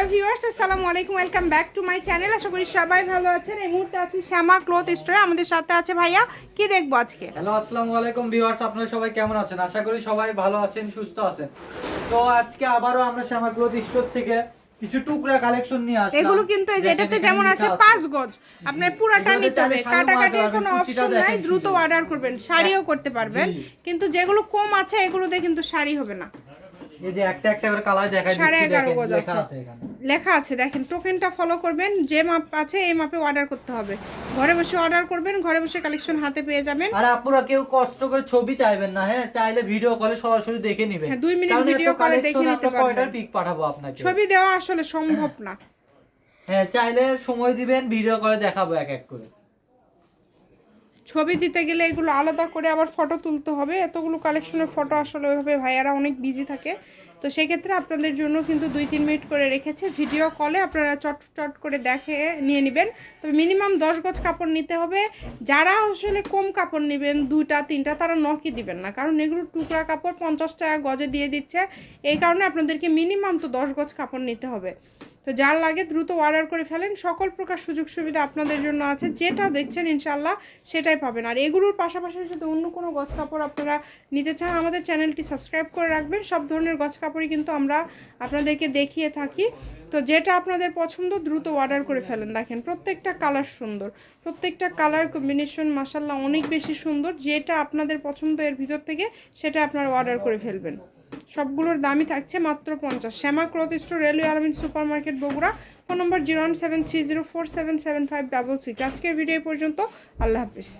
Hello viewers আসসালামু আলাইকুম welcome back to my channel. আশা করি সবাই ভালো আছেন। এই মুহূর্তে আছি শ্যামা ক্লথ স্টোরে। আমাদের সাথে আছে ভাইয়া কি দেখব আজকে? হ্যালো আসসালামু আলাইকুম ভিউয়ার্স আপনারা সবাই কেমন আছেন? আশা করি সবাই ভালো আছেন সুস্থ আছেন। তো আজকে আবারও আমরা শ্যামা ক্লথ স্টোর থেকে কিছু টুকরা কালেকশন নিয়ে আসলাম। এগুলো কিন্তু এই যে এটাতে যেমন আছে পাঁচ গজ। আপনার পুরাটা নিতে হবে। শাড়িও কাটাকাটির কোনো অপশন নাই। দ্রুত অর্ডার করবেন শাড়িও করতে পারবেন। কিন্তু যেগুলো কম আছে এগুলোতে কিন্তু শাড়ি হবে না। এই যে একটা একটা করে কালার দেখাই দিচ্ছি এগারো দেখেন গজ আছে। আছে এখানে। লেখা আছে দেখেন টোকেনটা ফলো করবেন যে মাপ আছে এই মাপে অর্ডার করতে হবে। ঘরে বসে অর্ডার করবেন ঘরে বসে কালেকশন হাতে পেয়ে যাবেন। আর আপুরা কেউ কষ্ট করে ছবি চাইবেন না হ্যাঁ? চাইলে ভিডিও কলে সরাসরি দেখে নেবেন। হ্যাঁ, 2 মিনিট ভিডিও কলে দেখে নিতে পারবেন। পিক পাঠাবো আপনাকে? ছবি দেওয়া আসলে সম্ভব না। হ্যাঁ চাইলে সময় দিবেন ভিডিও কলে দেখাবো এক এক করে। ছবি দিতে গেলে এগুলো আলাদা করে আবার ফটো তুলতে হবে। এতগুলো কালেকশনের ফটো আসলে ওইভাবে ভাইয়ারা অনেক বিজি থাকে। তো সেক্ষেত্রে আপনাদের জন্য কিন্তু দুই তিন মিনিট করে রেখেছে। ভিডিও কলে আপনারা চট চট করে দেখে নিয়ে নেবেন। তবে মিনিমাম দশ গজ কাপড় নিতে হবে। যারা আসলে কম কাপড় নেবেন, দুইটা, তিনটা, তারা নকি দিবেন না। কারণ এগুলো টুকরা কাপড় পঞ্চাশ টাকা গজে দিয়ে দিচ্ছে। এই কারণে আপনাদেরকে মিনিমাম তো দশ গজ কাপড় নিতে হবে। তো যার লাগে দ্রুত অর্ডার করে ফেলেন। সকল প্রকার সুযোগ সুবিধা আপনাদের জন্য আছে। যেটা দেখছেন ইনশাল্লাহ সেটাই পাবেন। আর এগুলোর পাশাপাশি যদি অন্য কোনো গছ কাপড় আপনারা নিতে চান, আমাদের চ্যানেলটি সাবস্ক্রাইব করে রাখবেন। সব ধরনের গছ কাপড়ই কিন্তু আমরা আপনাদেরকে দেখিয়ে থাকি। তো যেটা আপনাদের পছন্দ, দ্রুত অর্ডার করে ফেলেন। দেখেন, প্রত্যেকটা কালার সুন্দর। প্রত্যেকটা কালার কম্বিনেশন মাসাল্লাহ অনেক বেশি সুন্দর। যেটা আপনাদের পছন্দ এর ভিতর থেকে সেটা আপনারা অর্ডার করে ফেলবেন। সবগুলোর দামই থাকছে মাত্র পঞ্চাশ। Shyama cloth store, railway Almin super market Bogura. Phone number zero one seven three zero four seven seven five double six. আজকের ভিডিও পর্যন্ত। আল্লাহ হাফিজ।